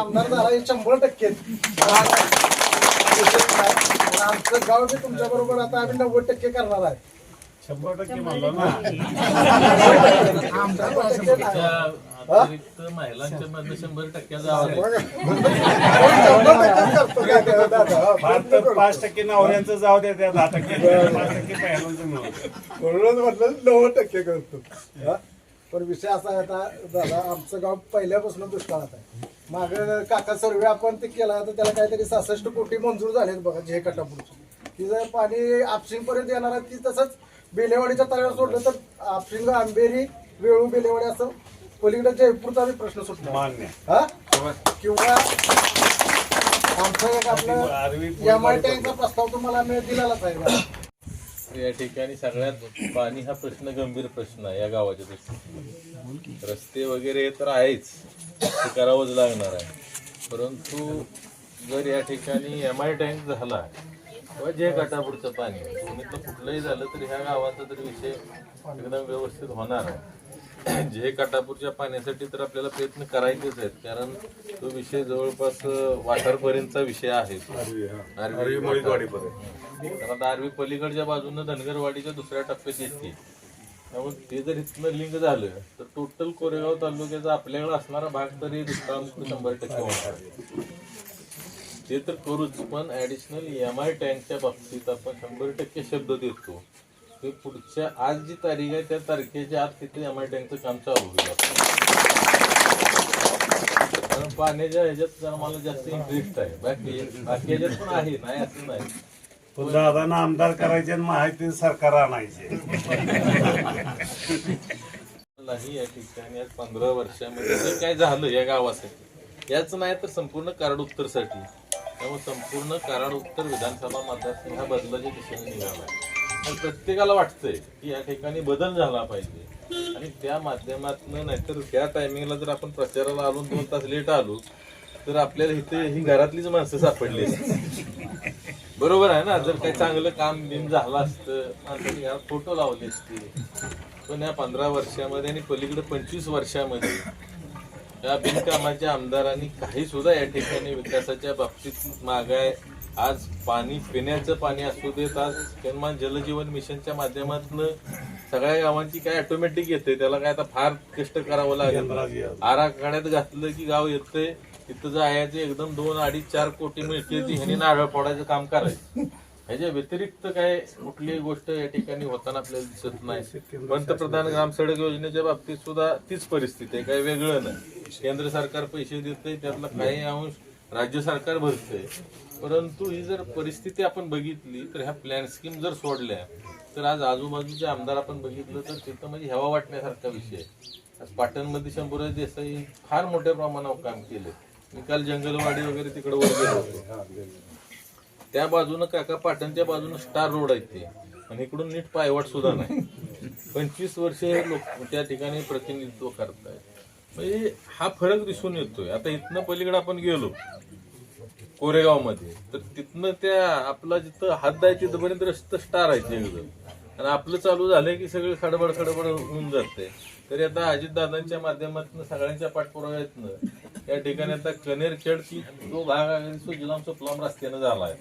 आमदार झाला शंभर टक्के. आमचं गाव बी तुमच्या बरोबर आता आम्ही नव्वद टक्के करणार आहे. शंभर टक्के पाच टक्के नवऱ्यांचं जाऊ द्या त्या दहा टक्के म्हणूनच म्हटलं नव्वद टक्के करतो. पण विषय असा आहे आता दादा आमचं गाव पहिल्यापासून दुष्काळात आहे. माग काका सर्वे आपण ते केला तर त्याला काहीतरी सहासष्ट कोटी मंजूर झालेत बघा जे कटापूरचे ती जर पाणी आपशिंग पर्यंत येणार आहे ती तसंच बेलेवाडीच्या तळ्यावर सोडलं तर आपशिंग आंबेरी वेळू बेलेवाडी असं पलीकडे जयपूरचा प्रश्न सुटला. मान्य. हा? किंवा आमचं एक आपलं एम आय टँकचा प्रस्ताव तुम्हाला दिलेलाच आहे. बघा. या ठिकाणी सगळ्यात पाणी हा प्रश्न गंभीर प्रश्न आहे या गावाच्या दृष्टीने. रस्ते वगैरे तर आहेच ते करावंच लागणार आहे. परंतु जर या ठिकाणी एम आय टँक झाला किंवा जे गटापुढचं पाणी आहे कुठलंही झालं तर ह्या गावाचा तर विषय एकदम व्यवस्थित होणार आहे. जे काटापूरच्या पाण्यासाठी तर आपल्याला प्रयत्न करायचेच आहेत. कारण तो विषय जवळपास वाठारपर्यंतचा विषय आहे आरवी तर आता आरवी पलीकडच्या बाजूनं धनगरवाडीच्या दुसऱ्या टप्प्यात येते. त्यामुळे ते जर इथनं लिंक झालं तर टोटल कोरेगाव तालुक्याचा आपल्याकडे असणारा भाग तरी दुष्काळमुक्त शंभर टक्के होणार. ते तर करूच पण ऍडिशनल एम आय टँकच्या बाबतीत आपण शंभर टक्के शब्द देतो. ते पुढच्या आज जी तारीख आहे त्या तारखेच्या आत तिथे एम आय टँकचं काम चालू होईल कारण पाण्याच्या ह्याच्यात जरा मला जास्त इंटरेस्ट आहे. बाकी बाकी ह्याच्यात पण आहे नाही असं नाही. दादांना आमदार करायचे आणि माहिती सरकार आणायचे. नाही या ठिकाणी आज पंधरा वर्षामध्ये जे काय झालं या गावासाठी याच नाही तर संपूर्ण कराड उत्तरसाठी त्यामुळे संपूर्ण कराड उत्तर विधानसभा मतदारसंघ हा बदलाच्या दिशेने निघाला आणि प्रत्येकाला वाटतंय की या ठिकाणी बदल झाला पाहिजे. आणि त्या माध्यमातून नाहीतर त्या टायमिंगला जर आपण प्रचाराला आलो दोन तास लेट आलो तर आपल्याला इथे ही घरातलीच माणसं सापडली बरोबर आहे ना? जर काही चांगलं काम बिम झालं असतं माणसाने घरात फोटो लावले असते पण या पंधरा वर्षामध्ये आणि पलीकडे पंचवीस वर्षामध्ये या बिनकामाच्या आमदारांनी काही सुद्धा या ठिकाणी विकासाच्या बाबतीत मागाय आज पाणी पिण्याचं पाणी असू देत आज किमान जलजीवन मिशनच्या माध्यमातून सगळ्या गावांची काय ऑटोमॅटिक येते त्याला काय आता फार कष्ट करावं लागेल. आराखड्यात घातलं की गाव येतंय तिथं जायचं एकदम दोन अडीच चार कोटी मिळते ती ह्यानी नारळ फोडायचं काम करायचं. ह्याच्या व्यतिरिक्त काय कुठलीही गोष्ट या ठिकाणी होताना आपल्याला दिसत नाही. पंतप्रधान ग्राम सडक योजनेच्या बाबतीत सुद्धा तीच परिस्थिती आहे काही वेगळं नाही. केंद्र सरकार पैसे देते त्यातला काही अंश राज्य सरकार भरतंय. परंतु ही जर परिस्थिती आपण बघितली तर ह्या प्लॅन स्कीम जर सोडल्या तर आज आजूबाजूचे आमदार आपण बघितलं तर तिथं म्हणजे हेवा वाटण्यासारखा विषय आहे. आज पाटणमध्ये शंभूराज देसाई फार मोठ्या प्रमाणावर काम केले. मी काल जंगलवाडी वगैरे तिकडे वर गेलो होतो. त्या बाजूनं काका पाटणच्या बाजूनं स्टार रोड आहे ते. आणि इकडून नीट पायवाट सुद्धा नाही. पंचवीस वर्षे लोक त्या ठिकाणी प्रतिनिधित्व करतायत. म्हणजे हा फरक दिसून येतोय. आता इथनं पलीकडे आपण गेलो. कोरेगावमध्ये. तर तिथनं त्या आपला जिथं हात द्यायची तिथपर्यंत रस्त स्टार आहे ते एकदम आणि आपलं चालू झालं की सगळं खडबड खडबड होऊन जाते. तरी आता अजितदादांच्या माध्यमातून सगळ्यांच्या पाठपुराव्यातनं या ठिकाणी आता कनेर खेड तो भाग आहे सुजलाम सुफलाम रस्त्यानं झाला आहे